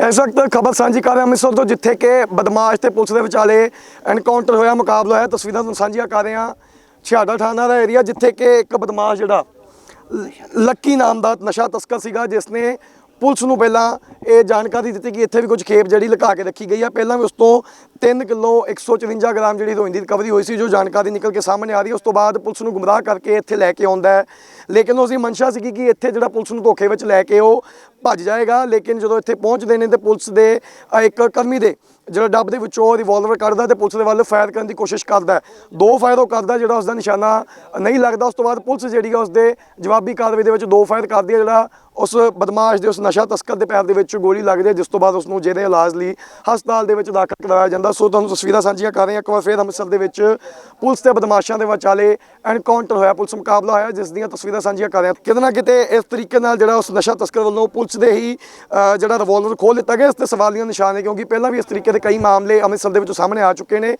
ਇਸ ਵਕਤ ਖਬਰ ਸਾਂਝੀ ਕਰ ਰਹੇ ਅੰਮ੍ਰਿਤਸਰ ਤੋਂ, ਜਿੱਥੇ ਕਿ ਬਦਮਾਸ਼ ਤੇ ਪੁਲਿਸ ਦੇ ਵਿਚਾਲੇ ਐਨਕਾਊਂਟਰ ਹੋਇਆ, ਮੁਕਾਬਲਾ ਹੋਇਆ। ਤਸਵੀਰਾਂ ਤੁਹਾਨੂੰ ਸਾਂਝੀਆਂ ਕਰ ਰਹੇ। ਹਾਂ ਛਿਆੜਾ ਥਾਣਾ ਦਾ ਏਰੀਆ ਜਿੱਥੇ ਕਿ ਇੱਕ ਬਦਮਾਸ਼ ਜਿਹੜਾ ਲੱਕੀ ਨਾਮ ਦਾ ਨਸ਼ਾ ਤਸਕਰ ਸੀਗਾ ਜਿਸ ਨੇ ਪੁਲਿਸ ਨੂੰ ਪਹਿਲਾਂ ਇਹ ਜਾਣਕਾਰੀ ਦਿੱਤੀ ਕਿ ਇੱਥੇ ਵੀ ਕੁਝ ਖੇਪ ਜਿਹੜੀ ਲੁਕਾ ਕੇ ਰੱਖੀ ਗਈ ਆ। ਪਹਿਲਾਂ ਵੀ ਉਸ ਤੋਂ 3 ਕਿਲੋ 154 ਗ੍ਰਾਮ ਜਿਹੜੀ ਰੋਇੰਦੀ ਰਿਕਵਰੀ ਹੋਈ ਸੀ, ਜੋ ਜਾਣਕਾਰੀ ਨਿਕਲ ਕੇ ਸਾਹਮਣੇ ਆ ਰਹੀ ਉਸ ਤੋਂ ਬਾਅਦ ਪੁਲਿਸ ਨੂੰ ਗੁੰਮਰਾਹ ਕਰਕੇ ਇੱਥੇ ਲੈ ਕੇ ਆਉਂਦਾ ਹੈ। ਲੇਕਿਨ ਉਸਦੀ ਮਨਸ਼ਾ ਸੀ ਕਿ ਇੱਥੇ ਜਿਹੜਾ ਪੁਲਿਸ ਨੂੰ ਧੋਖੇ ਵਿੱਚ ਲੈ ਕੇ ਉਹ ਭੱਜ ਜਾਏਗਾ। ਲੇਕਿਨ ਜਦੋਂ ਇੱਥੇ ਪਹੁੰਚਦੇ ਨੇ ਤੇ ਪੁਲਿਸ ਦੇ ਇੱਕ ਕਰਮੀ ਦੇ ਜਿਹੜਾ ਡੱਬ ਦੇ ਵਿੱਚੋਂ ਰਿਵਾਲਵਰ ਕੱਢਦਾ ਤੇ ਪੁਲਿਸ ਦੇ ਵੱਲ ਫਾਇਰ ਕਰਨ ਦੀ ਕੋਸ਼ਿਸ਼ ਕਰਦਾ ਦੋ ਫਾਇਰ ਉਹ ਕਰਦਾ ਜਿਹੜਾ ਉਸ ਦਾ ਨਿਸ਼ਾਨਾ ਨਹੀਂ ਲੱਗਦਾ। ਉਸ ਤੋਂ ਬਾਅਦ ਪੁਲਿਸ ਜਿਹੜੀ ਆ ਉਸ ਦੇ ਜਵਾਬੀ ਕਾਰਵਾਈ ਦੇ ਵਿੱਚ ਦੋ ਫਾਇਰ ਕਰਦੀ ਹੈ ਜਿਹੜਾ ਉਸ ਬਦਮਾਸ਼ ਦੇ ਉਸ ਨਸ਼ਾ ਤਸਕਰ ਦੇ ਪੈਰ ਦੇ ਵਿੱਚ ਗੋਲੀ ਲੱਗਦੀ ਹੈ, ਜਿਸ ਤੋਂ ਬਾਅਦ ਉਸ ਨੂੰ ਜਿਹਦੇ ਇਲਾਜ ਲਈ ਹਸਪਤਾਲ ਦੇ ਵਿੱਚ ਦਾਖਲ ਕਰਵਾਇਆ ਜਾਂਦਾ। ਸੋ ਤੁਹਾਨੂੰ ਤਸਵੀਰਾਂ ਸਾਂਝੀਆਂ ਕਰ ਰਹੇ ਹਾਂ। ਇੱਕ ਵਾਰ ਫਿਰ ਅੰਮ੍ਰਿਤਸਰ ਦੇ ਵਿੱਚ ਪੁਲਿਸ ਤੇ ਬਦਮਾਸ਼ਾਂ ਦੇ ਵਿਚਾਲੇ ਐਨਕਾਊਂਟਰ ਹੋਇਆ, ਪੁਲਿਸ ਮੁਕਾਬਲਾ ਹੋਇਆ, ਜਿਸ ਦੀਆਂ ਤਸਵੀਰਾਂ ਸਾਂਝੀਆਂ ਕਰ ਰਹੇ ਹਾਂ। ਕਿਤੇ ਨਾ ਕਿਤੇ ਇਸ ਤਰੀਕੇ ਨਾਲ ਜਿਹੜਾ ਉਸ ਨਸ਼ਾ ਤਸਕਰ ਵੱਲੋਂ ਪੁਲਿਸ ਦੇ ਹੀ ਜਿਹੜਾ ਰਿਵਾਲਵਰ ਖੋਲ ਦਿੱਤਾ ਗਿਆ। ਇਸ ਤੇ ਸਵਾਲੀਆ ਨਿਸ਼ਾਨ ਹੈ ਕਿਉਂਕਿ ਪਹਿਲਾਂ ਵੀ ਇਸ ਤਰੀਕੇ ਦੇ ਕਈ ਮਾਮਲੇ ਅੰਮ੍ਰਿਤਸਰ ਦੇ ਵਿੱਚ ਸਾਹਮਣੇ ਆ ਚੁੱਕੇ ਨੇ।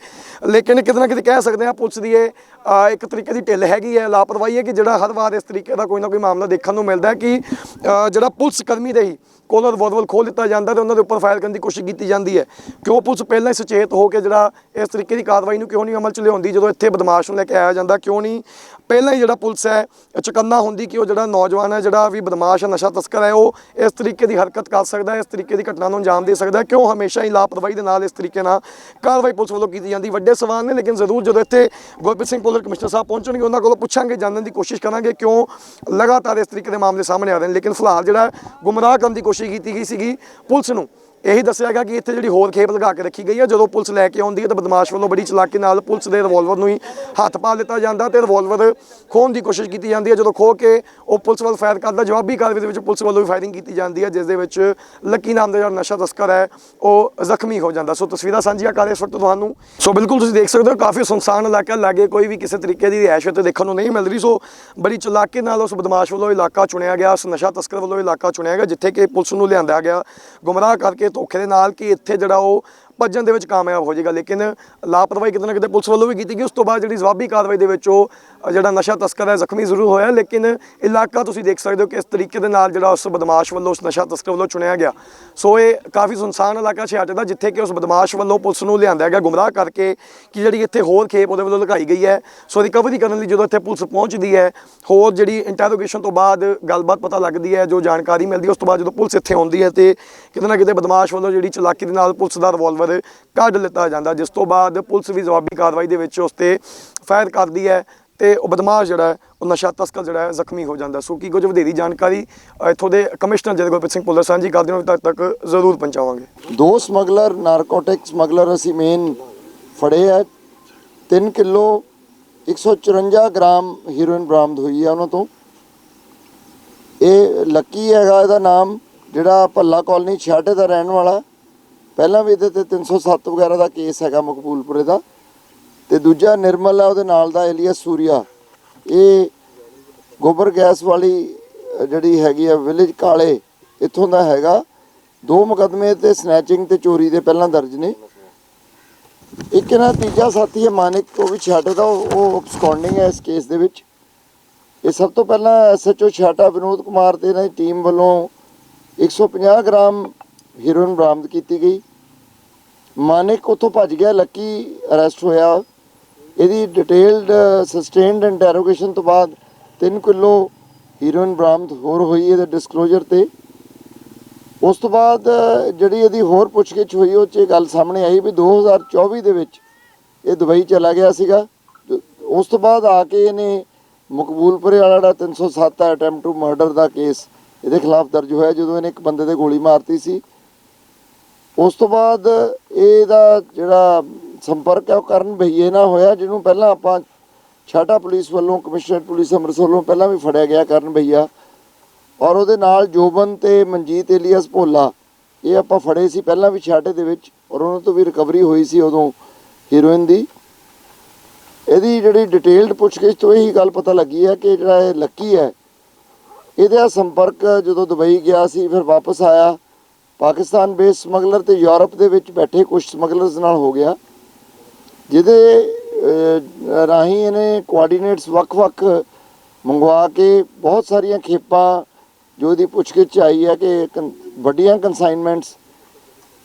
ਲੇਕਿਨ ਕਿਤੇ ਨਾ ਕਿਤੇ ਕਹਿ ਸਕਦੇ ਹਾਂ ਪੁਲਿਸ ਦੀ ਇਹ ਅ, ਇੱਕ ਤਰੀਕੇ ਦੀ ਢਿੱਲ ਹੈਗੀ ਹੈ ਲਾਪਰਵਾਹੀ ਹੈ ਕਿ ਜਿਹੜਾ ਹਰ ਵਾਰ ਇਸ ਤਰੀਕੇ ਦਾ ਕੋਈ ਨਾ ਕੋਈ ਮਾਮਲਾ ਦੇਖਣ ਨੂੰ ਮਿਲਦਾ ਹੈ ਕਿ ਅ, ਜਿਹੜਾ ਪੁਲਿਸ ਕਰਮੀ ਦੇ ਹੀ ਕੋਲੋਂ ਰਿਵਾਲਵਰ ਖੋਲ ਦਿੱਤਾ ਜਾਂਦਾ ਤੇ ਉਹਨਾਂ ਦੇ ਉੱਪਰ ਫਾਇਰ ਕਰਨ ਦੀ ਕੋਸ਼ਿਸ਼ ਕੀਤੀ ਜਾਂਦੀ ਹੈ। ਕਿਉਂ ਪੁਲਿਸ ਪਹਿਲਾਂ ਹੀ ਸੁਚੇਤ ਹੋ ਕੇ ਜਿਹੜਾ ਇਸ ਤਰੀਕੇ ਦੀ ਕਾਰਵਾਈ ਨੂੰ ਕਿਉਂ ਨਹੀਂ ਅਮਲ ਚ ਲਿਆਉਂਦੀ ਜਦੋਂ ਇੱਥੇ ਬਦਮਾਸ਼ ਨੂੰ ਲੈ ਕੇ ਆਇਆ ਜਾਂਦਾ ਕਿਉਂ ਨਹੀਂ? ਪਹਿਲਾਂ ਹੀ ਜਿਹੜਾ ਪੁਲਿਸ ਹੈ ਇਹ ਚੁਕੰਨਾ ਹੁੰਦੀ ਕਿ ਉਹ ਜਿਹੜਾ ਨੌਜਵਾਨ ਹੈ ਜਿਹੜਾ ਵੀ ਬਦਮਾਸ਼ ਹੈ ਨਸ਼ਾ ਤਸਕਰ ਹੈ ਉਹ ਇਸ ਤਰੀਕੇ ਦੀ ਹਰਕਤ ਕਰ ਸਕਦਾ ਹੈ ਇਸ ਤਰੀਕੇ ਦੀ ਘਟਨਾ ਨੂੰ ਅੰਜਾਮ ਦੇ ਸਕਦਾ ਹੈ ਕਿਉਂ ਹਮੇਸ਼ਾ ਹੀ ਲਾਪਰਵਾਹੀ ਦੇ ਨਾਲ ਇਸ ਤਰੀਕੇ ਨਾਲ ਕਾਰਵਾਈ ਪੁਲਿਸ ਵੱਲੋਂ ਕੀਤੀ ਜਾਂਦੀ। ਵੱਡੇ ਸਵਾਲ ਨੇ, ਲੇਕਿਨ ਜ਼ਰੂਰ ਜਦੋਂ ਇੱਥੇ ਗੁਰਪ੍ਰੀਤ ਸਿੰਘ ਪੁਲਿਸ ਕਮਿਸ਼ਨਰ ਸਾਹਿਬ ਪਹੁੰਚਣਗੇ, ਉਹਨਾਂ ਕੋਲੋਂ ਪੁੱਛਾਂਗੇ, ਜਾਣਨ ਦੀ ਕੋਸ਼ਿਸ਼ ਕਰਾਂਗੇ ਕਿਉਂ ਲਗਾਤਾਰ ਇਸ ਤਰੀਕੇ ਦੇ ਮਾਮਲੇ ਸਾਹਮਣੇ ਆ ਰਹੇ ਨੇ। ਲੇਕਿਨ ਫਿਲਹਾਲ ਜਿਹੜਾ ਗੁੰਮਰਾਹ ਕਰਨ ਦੀ ਕੋਸ਼ਿਸ਼ ਕੀਤੀ ਗਈ ਸੀਗੀ ਪੁਲਿਸ ਨੂੰ ਇਹੀ ਦੱਸਿਆ ਗਿਆ ਕਿ ਇੱਥੇ ਜਿਹੜੀ ਹੋਰ ਖੇਪ ਲਗਾ ਕੇ ਰੱਖੀ ਗਈ ਹੈ, ਜਦੋਂ ਪੁਲਿਸ ਲੈ ਕੇ ਆਉਂਦੀ ਹੈ ਤਾਂ ਬਦਮਾਸ਼ ਵੱਲੋਂ ਬੜੀ ਚਲਾਕੀ ਨਾਲ ਪੁਲਿਸ ਦੇ ਰਿਵਾਲਵਰ ਨੂੰ ਹੀ ਹੱਥ ਪਾ ਦਿੱਤਾ ਜਾਂਦਾ ਤੇ ਰਿਵਾਲਵਰ ਖੋਹਣ ਦੀ ਕੋਸ਼ਿਸ਼ ਕੀਤੀ ਜਾਂਦੀ ਹੈ। ਜਦੋਂ ਖੋਹ ਕੇ ਉਹ ਪੁਲਿਸ ਵੱਲ ਫਾਇਰ ਕਰਦਾ, ਜਵਾਬੀ ਕਾਰਵਾਈ ਦੇ ਵਿੱਚ ਪੁਲਿਸ ਵੱਲੋਂ ਵੀ ਫਾਇਰਿੰਗ ਕੀਤੀ ਜਾਂਦੀ ਹੈ, ਜਿਸ ਦੇ ਵਿੱਚ ਲੱਕੀ ਨਾਮ ਦਾ ਜਿਹੜਾ ਨਸ਼ਾ ਤਸਕਰ ਹੈ, ਉਹ ਜ਼ਖਮੀ ਹੋ ਜਾਂਦਾ। ਸੋ ਤਸਵੀਰਾਂ ਸਾਂਝੀਆਂ ਕਰ ਰਹੇ ਇਸ ਵਕਤ ਤੁਹਾਨੂੰ। ਸੋ ਬਿਲਕੁਲ ਤੁਸੀਂ ਦੇਖ ਸਕਦੇ ਹੋ, ਕਾਫੀ ਸੁਨਸਾਨ ਇਲਾਕਾ, ਲਾਗੇ ਕੋਈ ਵੀ ਕਿਸੇ ਤਰੀਕੇ ਦੀ ਰਿਹਾਇਸ਼ ਇੱਥੇ ਦੇਖਣ ਨੂੰ ਨਹੀਂ ਮਿਲ ਰਹੀ। ਸੋ ਬੜੀ ਚਲਾਕੀ ਨਾਲ ਉਸ ਬਦਮਾਸ਼ ਵੱਲੋਂ ਇਲਾਕਾ ਚੁਣਿਆ ਗਿਆ, ਉਸ ਨਸ਼ਾ ਤਸਕਰ ਵੱਲੋਂ ਇਲਾਕਾ ਚੁਣਿਆ ਗਿਆ, ਜਿੱਥੇ ਕਿ ਪੁਲਿਸ ਨੂੰ ਲਿਆਂਦਾ ਗਿਆ, ਗੁੰਮਰਾਹ ਕਰਕੇ ਧੋਖੇ ਦੇ ਨਾਲ ਕਿ ਇੱਥੇ ਜਿਹੜਾ ਉਹ ਭੱਜਣ ਦੇ ਵਿੱਚ ਕਾਮਯਾਬ ਹੋ ਜਾਏਗਾ, ਲੇਕਿਨ ਲਾਪਰਵਾਹੀ ਕਿਤੇ ਨਾ ਕਿਤੇ ਪੁਲਿਸ ਵੱਲੋਂ ਵੀ ਕੀਤੀ ਗਈ। ਉਸ ਤੋਂ ਬਾਅਦ ਜਿਹੜੀ ਜਵਾਬੀ ਕਾਰਵਾਈ ਦੇ ਵਿੱਚ ਉਹ ਜਿਹੜਾ ਨਸ਼ਾ ਤਸਕਰ ਹੈ ਜ਼ਖਮੀ ਜ਼ਰੂਰ ਹੋਇਆ, ਲੇਕਿਨ ਇਲਾਕਾ ਤੁਸੀਂ ਦੇਖ ਸਕਦੇ ਹੋ ਕਿ ਇਸ ਤਰੀਕੇ ਦੇ ਨਾਲ ਜਿਹੜਾ ਉਸ ਬਦਮਾਸ਼ ਵੱਲੋਂ ਉਸ ਨਸ਼ਾ ਤਸਕਰ ਵੱਲੋਂ ਚੁਣਿਆ ਗਿਆ। ਸੋ ਇਹ ਕਾਫੀ ਸੁਨਸਾਨ ਇਲਾਕਾ ਛਿਆਟੇ ਦਾ, ਜਿੱਥੇ ਕਿ ਉਸ ਬਦਮਾਸ਼ ਵੱਲੋਂ ਪੁਲਿਸ ਨੂੰ ਲਿਆਂਦਾ ਗਿਆ ਗੁੰਮਰਾਹ ਕਰਕੇ ਕਿ ਜਿਹੜੀ ਇੱਥੇ ਹੋਰ ਖੇਪ ਉਹਦੇ ਵੱਲੋਂ ਲਗਾਈ ਗਈ ਹੈ। ਸੋ ਰਿਕਵਰੀ ਕਰਨ ਲਈ ਜਦੋਂ ਇੱਥੇ ਪੁਲਿਸ ਪਹੁੰਚਦੀ ਹੈ, ਹੋਰ ਜਿਹੜੀ ਇੰਟਰੋਗੇਸ਼ਨ ਤੋਂ ਬਾਅਦ ਗੱਲਬਾਤ ਪਤਾ ਲੱਗਦੀ ਹੈ, ਜੋ ਜਾਣਕਾਰੀ ਮਿਲਦੀ ਹੈ, ਉਸ ਤੋਂ ਬਾਅਦ ਜਦੋਂ ਪੁਲਿਸ ਇੱਥੇ ਆਉਂਦੀ ਹੈ ਤੇ ਕਿਤੇ ਨਾ ਕਿਤੇ ਬਦਮਾਸ਼ ਵੱਲੋਂ ਜਿਹੜੀ ਚਲਾਕੀ ਦੇ ਨਾਲ ਪੁਲਿਸ ਦਾ ਰਿਵਾਲਵਰ ਕੱਢ ਲਿੱਤਾ ਜਾਂਦਾ, ਜਿਸ ਤੋਂ ਬਾਅਦ ਪੁਲਿਸ ਵੀ ਜਵਾਬੀ ਕਾਰਵਾਈ ਦੇ ਵਿੱਚ ਉਸ ਤੇ ਫਾਇਰ ਕਰਦੀ ਹੈ ਤੇ ਉਹ ਬਦਮਾਸ਼ ਜਿਹੜਾ ਉਹ ਨਸ਼ਾ ਤਸਕਰ ਜਿਹੜਾ ਜ਼ਖਮੀ ਹੋ ਜਾਂਦਾ। ਸੋ ਕੀ ਕੁਝ ਵਧੇਰੀ ਜਾਣਕਾਰੀ ਇੱਥੋਂ ਦੇ ਕਮਿਸ਼ਨਰ ਜਦ ਸਿੰਘ ਪੁੱਲਰ ਸਾਂਝੀ ਕਰਦੇ ਹਾਂ ਤਦ ਤੱਕ ਜ਼ਰੂਰ ਪਹੁੰਚਾਵਾਂਗੇ। ਦੋ ਸਮਗਲਰ, ਨਾਰਕੋਟਿਕ ਸਮਗਲਰ ਅਸੀਂ ਮੇਨ ਫੜੇ ਆ। 3 ਕਿਲੋ 154 ਗ੍ਰਾਮ ਹੀਰੋਇਨ ਬਰਾਮਦ ਹੋਈ ਹੈ ਉਹਨਾਂ ਤੋਂ। ਇਹ ਲੱਕੀ ਹੈਗਾ, ਇਹਦਾ ਨਾਮ ਜਿਹੜਾ ਭੱਲਾ ਕਾਲਨੀ ਛਾਟੇ ਦਾ ਰਹਿਣ ਵਾਲਾ। ਪਹਿਲਾਂ ਵੀ ਇਹਦੇ ਤੇ 307 ਵਗੈਰਾ ਦਾ ਕੇਸ ਹੈਗਾ ਮਕਬੂਲਪੁਰੇ ਦਾ ਤੇ ਦੂਜਾ ਨਿਰਮਲ ਹੈ ਉਹਦੇ ਨਾਲ ਦਾ ਏਲੀਆ ਸੂਰੀਆ। ਇਹ ਗੋਬਰ ਗੈਸ ਵਾਲੀ ਜਿਹੜੀ ਹੈਗੀ ਆ ਵਿਲੇਜ ਕਾਲੇ, ਇੱਥੋਂ ਦਾ ਹੈਗਾ। ਦੋ ਮੁਕਦਮੇ ਤੇ ਸਨੈਚਿੰਗ ਤੇ ਚੋਰੀ ਦੇ ਪਹਿਲਾਂ ਦਰਜ ਨੇ। ਇੱਕ ਨਾ ਤੀਜਾ ਸਾਥੀ ਹੈ, ਮਾਨਿਕ, ਉਹ ਵੀ ਛਾਟੇ ਦਾ, ਉਹ ਉਹ absconding ਹੈ ਇਸ ਕੇਸ ਦੇ ਵਿੱਚ। ਇਹ ਸਭ ਤੋਂ ਪਹਿਲਾਂ ਐਸਐਚਓ ਛਾਟਾ ਵਿਨੋਦ ਕੁਮਾਰ ਤੇ ਇਹਨਾਂ ਦੀ ਟੀਮ ਵੱਲੋਂ 150 ਗ੍ਰਾਮ ਹੀਰੋਇਨ ਬਰਾਮਦ ਕੀਤੀ ਗਈ। ਮਾਨਿਕ ਉੱਥੋਂ ਭੱਜ ਗਿਆ ਲੱਕੀ ਅਰੈਸਟ ਹੋਇਆ। ਇਹਦੀ ਡਿਟੇਲਡ ਸਸਟੇਨਡ ਇੰਟਰੋਗੇਸ਼ਨ ਤੋਂ ਬਾਅਦ 3 ਕਿਲੋ ਹੀਰੋਇਨ ਬਰਾਮਦ ਹੋਰ ਹੋਈ ਇਹਦੇ ਡਿਸਕਲੋਜ਼ਰ ਤੇ। ਉਸ ਤੋਂ ਬਾਅਦ, ਜਿਹੜੀ ਇਹਦੀ ਹੋਰ ਪੁੱਛਗਿੱਛ ਹੋਈ, ਉਹ 'ਚ ਇਹ ਗੱਲ ਸਾਹਮਣੇ ਆਈ ਵੀ 2024 ਦੇ ਵਿੱਚ ਇਹ ਦੁਬਈ ਚਲਾ ਗਿਆ ਸੀਗਾ। ਉਸ ਤੋਂ ਬਾਅਦ ਆ ਕੇ ਇਹਨੇ ਮਕਬੂਲਪੁਰੇ ਵਾਲਾ ਜਿਹੜਾ 307 ਅਟੈਂਪਟ ਟੂ ਮਰਡਰ ਦਾ ਕੇਸ ਇਹਦੇ ਖਿਲਾਫ ਦਰਜ ਹੋਇਆ, ਜਦੋਂ ਇਹਨੇ ਇੱਕ ਬੰਦੇ ਤੇ ਗੋਲੀ ਮਾਰਤੀ ਸੀ। ਉਸ ਤੋਂ ਬਾਅਦ ਇਹਦਾ ਜਿਹੜਾ ਸੰਪਰਕ ਹੈ ਉਹ ਕਰਨ ਭਈਏ ਨਾਲ ਹੋਇਆ, ਜਿਹਨੂੰ ਪਹਿਲਾਂ ਆਪਾਂ ਛਾਟਾ ਪੁਲਿਸ ਵੱਲੋਂ, ਕਮਿਸ਼ਨਰ ਪੁਲਿਸ ਅੰਮ੍ਰਿਤਸਰ ਵੱਲੋਂ ਪਹਿਲਾਂ ਵੀ ਫੜਿਆ ਗਿਆ ਕਰਨ ਭਈਆ। ਔਰ ਉਹਦੇ ਨਾਲ ਜੋਬਨ ਤੇ ਮਨਜੀਤ ਏਲੀਅਸ ਭੋਲਾ, ਇਹ ਆਪਾਂ ਫੜੇ ਸੀ ਪਹਿਲਾਂ ਵੀ ਛਾਟੇ ਦੇ ਵਿੱਚ, ਔਰ ਉਹਨਾਂ ਤੋਂ ਵੀ ਰਿਕਵਰੀ ਹੋਈ ਸੀ ਉਦੋਂ ਹੀਰੋਇਨ ਦੀ। ਇਹਦੀ ਜਿਹੜੀ ਡਿਟੇਲਡ ਪੁੱਛਗਿੱਛ ਤੋਂ ਇਹੀ ਗੱਲ ਪਤਾ ਲੱਗੀ ਹੈ ਕਿ ਜਿਹੜਾ ਇਹ ਲੱਕੀ ਹੈ, ਇਹਦਾ ਸੰਪਰਕ ਜਦੋਂ ਦੁਬਈ ਗਿਆ ਸੀ, ਫਿਰ ਵਾਪਸ ਆਇਆ। ਪਾਕਿਸਤਾਨ ਬੇਸ ਸਮਗਲਰ ਤੇ ਯੂਰਪ ਦੇ ਵਿੱਚ ਬੈਠੇ ਕੁਝ ਸਮਗਲਰਸ ਨਾਲ ਹੋ ਗਿਆ, ਜਿਹਦੇ ਰਾਹੀਂ ਇਹਨੇ ਕੋਆਰਡੀਨੇਟਸ ਵੱਖ-ਵੱਖ ਮੰਗਵਾ ਕੇ ਬਹੁਤ ਸਾਰੀਆਂ ਖੇਪਾਂ, ਜੋ ਇਹਦੀ ਪੁੱਛਗਿੱਛ ਆਈ ਹੈ ਕਿ ਕਨ- ਵੱਡੀਆਂ ਕਨਸਾਈਨਮੈਂਟਸ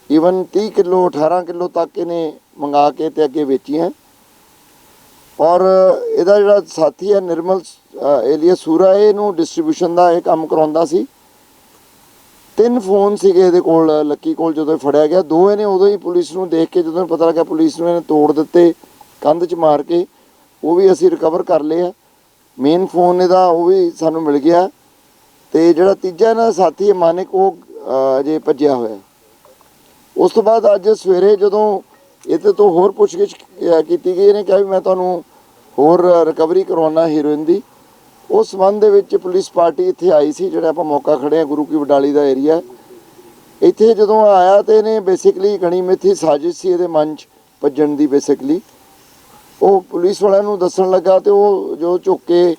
ਈਵਨ 30 ਕਿਲੋ 18 ਕਿਲੋ ਤੱਕ ਇਹਨੇ ਮੰਗਾ ਕੇ ਤੇ ਅੱਗੇ ਵੇਚੀਆਂ। ਔਰ ਇਹਦਾ ਜਿਹੜਾ ਸਾਥੀ ਹੈ ਨਿਰਮਲ ਏਲੀਆ ਸੂਰਾ ਇਹਨੂੰ ਡਿਸਟ੍ਰੀਬਿਊਸ਼ਨ ਦਾ ਇਹ ਕੰਮ ਕਰਾਉਂਦਾ ਸੀ। ਤਿੰਨ ਫੋਨ ਸੀਗੇ ਇਹਦੇ ਕੋਲ, ਲੱਕੀ ਕੋਲ ਜਦੋਂ ਇਹ ਫੜਿਆ ਗਿਆ, ਦੋਵੇਂ ਨੇ ਉਦੋਂ ਹੀ ਪੁਲਿਸ ਨੂੰ ਦੇਖ ਕੇ ਜਦੋਂ ਪਤਾ ਲੱਗਾ ਪੁਲਿਸ ਨੂੰ ਇਹਨੇ ਤੋੜ ਦਿੱਤੇ, ਕੰਧ 'ਚ ਮਾਰ ਕੇ, ਉਹ ਵੀ ਅਸੀਂ ਰਿਕਵਰ ਕਰ ਲਏ ਆ। ਮੇਨ ਫੋਨ ਇਹਦਾ ਉਹ ਵੀ ਸਾਨੂੰ ਮਿਲ ਗਿਆ ਤੇ ਜਿਹੜਾ ਤੀਜਾ ਨਾ ਸਾਥੀ ਹੈ ਮਾਨਿਕ, ਉਹ ਅਜੇ ਭੱਜਿਆ ਹੋਇਆ। ਉਸ ਤੋਂ ਬਾਅਦ ਅੱਜ ਸਵੇਰੇ ਜਦੋਂ ਇਹਦੇ ਤੋਂ ਹੋਰ ਪੁੱਛਗਿੱਛ ਕੀਤੀ ਗਈ, ਇਹਨੇ ਕਿਹਾ ਵੀ ਮੈਂ ਤੁਹਾਨੂੰ ਹੋਰ ਰਿਕਵਰੀ ਕਰਵਾਉਣਾ ਹੀਰੋਇਨ ਦੀ। ਉਸ ਸੰਬੰਧ ਦੇ ਵਿੱਚ ਪੁਲਿਸ ਪਾਰਟੀ ਇੱਥੇ ਆਈ ਸੀ, ਜਿਹੜਾ ਆਪਾਂ ਮੌਕਾ ਖੜੇ ਆ ਗੁਰੂ ਕੀ ਵਡਾਲੀ ਦਾ ਏਰੀਆ ਇੱਥੇ ਜਦੋਂ ਆਇਆ ਤੇ ਇਹਨੇ ਬੇਸਿਕਲੀ ਗਣੀ ਮਿੱਥੀ ਸਾਜ਼ਿਸ਼ ਸੀ ਇਹਦੇ ਮਨ 'ਚ ਭੱਜਣ ਦੀ ਬੇਸਿਕਲੀ ਉਹ ਪੁਲਿਸ ਵਾਲਿਆਂ ਨੂੰ ਦੱਸਣ ਲੱਗਾ ਤੇ ਉਹ ਜੋ ਝੁੱਕ ਕੇ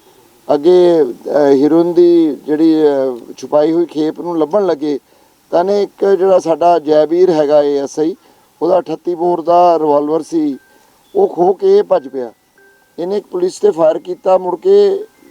ਅੱਗੇ ਹੀਰੋਇਨ ਦੀ ਜਿਹੜੀ ਛੁਪਾਈ ਹੋਈ ਖੇਪ ਨੂੰ ਲੱਭਣ ਲੱਗੇ, ਤਾਂ ਨੇ ਇੱਕ ਜਿਹੜਾ ਸਾਡਾ ਜੈਵੀਰ ਹੈਗਾ ਐਸਆਈ ਉਹਦਾ 38 ਬੋਰ ਦਾ ਰਿਵਾਲਵਰ ਸੀ, ਉਹ ਖੋ ਕੇ ਭੱਜ ਪਿਆ। ਇਹਨੇ ਇੱਕ ਪੁਲਿਸ ਤੇ ਫਾਇਰ ਕੀਤਾ, ਮੁੜ ਕੇ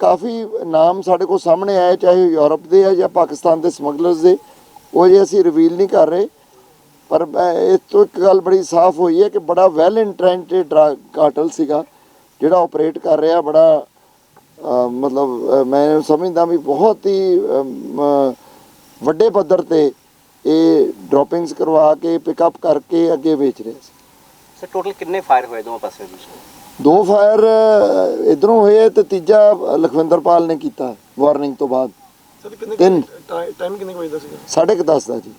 ਕਾਫੀ ਨਾਮ ਸਾਡੇ ਕੋਲ ਸਾਹਮਣੇ ਆਏ, ਚਾਹੇ ਉਹ ਯੂਰਪ ਦੇ ਆ ਜਾਂ ਪਾਕਿਸਤਾਨ ਦੇ ਸਮਗਲਰਸ ਦੇ। ਉਹ ਜੇ ਅਸੀਂ ਰਿਵੀਲ ਨਹੀਂ ਕਰ ਰਹੇ, ਪਰ ਮੈਂ ਇਸ ਤੋਂ ਇੱਕ ਗੱਲ ਬੜੀ ਸਾਫ਼ ਹੋਈ ਹੈ ਕਿ ਬੜਾ ਵੈਲ ਇੰਟ੍ਰੈਂਟਡ ਡਰਗ ਕਾਰਟਲ ਸੀਗਾ, ਜਿਹੜਾ ਆਪਰੇਟ ਕਰ ਰਿਹਾ, ਬੜਾ ਮਤਲਬ ਮੈਂ ਸਮਝਦਾ ਵੀ ਬਹੁਤ ਹੀ ਵੱਡੇ ਪੱਧਰ ਤੇ ਇਹ ਡ੍ਰੌਪਿੰਗਸ ਕਰਵਾ ਕੇ ਪਿਕਅਪ ਕਰਕੇ ਅੱਗੇ ਵੇਚ ਰਿਹਾ ਸੀ। ਸਰ ਟੋਟਲ ਕਿੰਨੇ ਫਾਇਰ ਹੋਏ ਦੋਵਾਂ ਪਾਸੇ ਦੋ ਫਾਇਰ ਇਧਰੋਂ ਹੋਏ ਤੇ ਤੀਜਾ ਲਖਵਿੰਦਰਪਾਲ ਨੇ ਕੀਤਾ ਵਾਰਨਿੰਗ ਤੋਂ ਬਾਅਦ। ਸਰ ਕਿੰਨੇ ਤਿੰਨ। ਟਾਈਮ ਕਿੰਨੇ ਵਜੇ ਦਾ ਸੀਗਾ? ਸਾਢੇ ਕੁ ਦਸ ਦਾ ਜੀ।